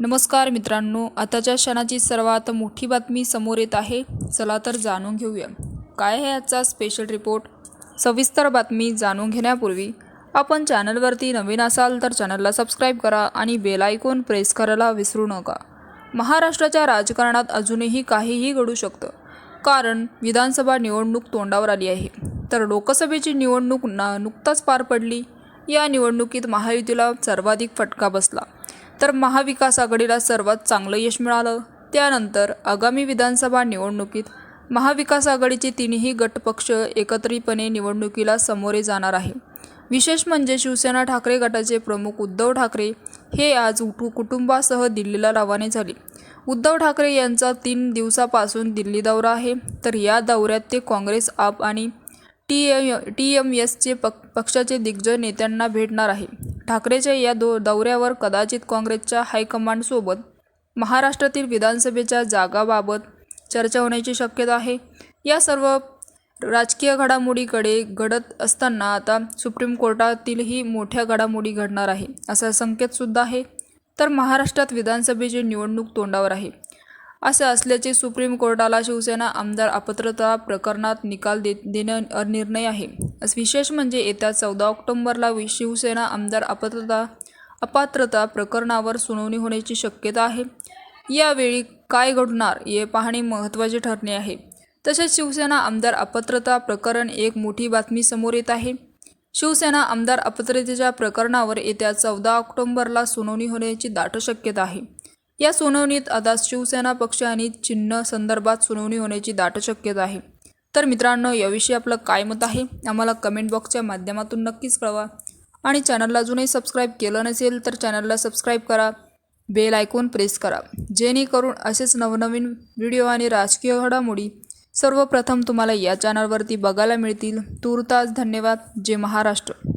नमस्कार मित्रांनो आताच्या क्षणाची सर्वात मोठी बातमी समोर येत आहे. चला तर जाणून घेऊया. काय आहे आजचा स्पेशल रिपोर्ट सविस्तर बातमी जाणून घेण्यापूर्वी आपण चॅनलवरती नवीन असाल तर चॅनलला सबस्क्राईब करा आणि बेल आयकॉन प्रेस करायला विसरू नका. महाराष्ट्राच्या राजकारणात अजूनही काहीही घडू शकतं. कारण विधानसभा निवडणूक तोंडावर आली आहे. तर लोकसभेची निवडणूक ना नुकताच पार पडली. या निवडणुकीत महायुतीला सर्वाधिक फटका बसला. तर महाविकास आघाडीला सर्वात चांगलं यश मिळालं. त्यानंतर आगामी विधानसभा निवडणुकीत महाविकास आघाडीचे तिन्ही गटपक्ष एकत्रितपणे निवडणुकीला सामोरे जाणार आहे. विशेष म्हणजे शिवसेना ठाकरे गटाचे प्रमुख उद्धव ठाकरे हे आज उठू कुटुंबासह दिल्लीला रवाने झाले. उद्धव ठाकरे यांचा तीन दिवसापासून दिल्ली दौरा आहे. तर या दौऱ्यात ते काँग्रेस आप आणि टी एम टी एम एसचे पक पक्षाचे दिग्गज नेत्यांना भेटणार आहे. ठाकरेच्या या दो दौऱ्यावर कदाचित काँग्रेसच्या हायकमांडसोबत महाराष्ट्रातील विधानसभेच्या जागाबाबत चर्चा होण्याची शक्यता आहे. या सर्व राजकीय घडामोडीकडे घडत असताना आता सुप्रीम कोर्टातीलही मोठ्या घडामोडी घडणार आहे असा संकेतसुद्धा आहे. तर महाराष्ट्रात विधानसभेची निवडणूक तोंडावर आहे. असे असल्याचे सुप्रीम कोर्टाला शिवसेना आमदार अपात्रता प्रकरणात निकाल दे देणं अनिर्णय निर्णय आहे. विशेष म्हणजे येत्या चौदा ऑक्टोबरला वि- शिवसेना आमदार अपात्रता अपात्रता प्रकरणावर सुनावणी होण्याची शक्यता आहे. यावेळी काय घडणार हे पाहणे महत्त्वाचे ठरणे आहे. तसेच शिवसेना आमदार अपात्रता प्रकरण एक मोठी बातमी समोर येत आहे. शिवसेना आमदार अपात्रतेच्या प्रकरणावर येत्या चौदा ऑक्टोबरला सुनावणी होण्याची दाट शक्यता आहे. या सुनावणीत आता शिवसेना पक्ष आणि चिन्ह संदर्भात सुनावणी होण्याची दाट शक्यता आहे. तर मित्रांनो याविषयी आपलं काय मत आहे? आम्हाला कमेंट बॉक्सच्या माध्यमातून नक्कीच कळवा. आणि चॅनलला अजूनही सबस्क्राईब केलं नसेल तर चॅनलला सबस्क्राईब करा. बेल आयकॉन प्रेस करा. जेणेकरून असेच नवनवीन व्हिडिओ आणि राजकीय घडामोडी सर्वप्रथम तुम्हाला या चॅनलवरती बघायला मिळतील. तूर्तास धन्यवाद. जय महाराष्ट्र.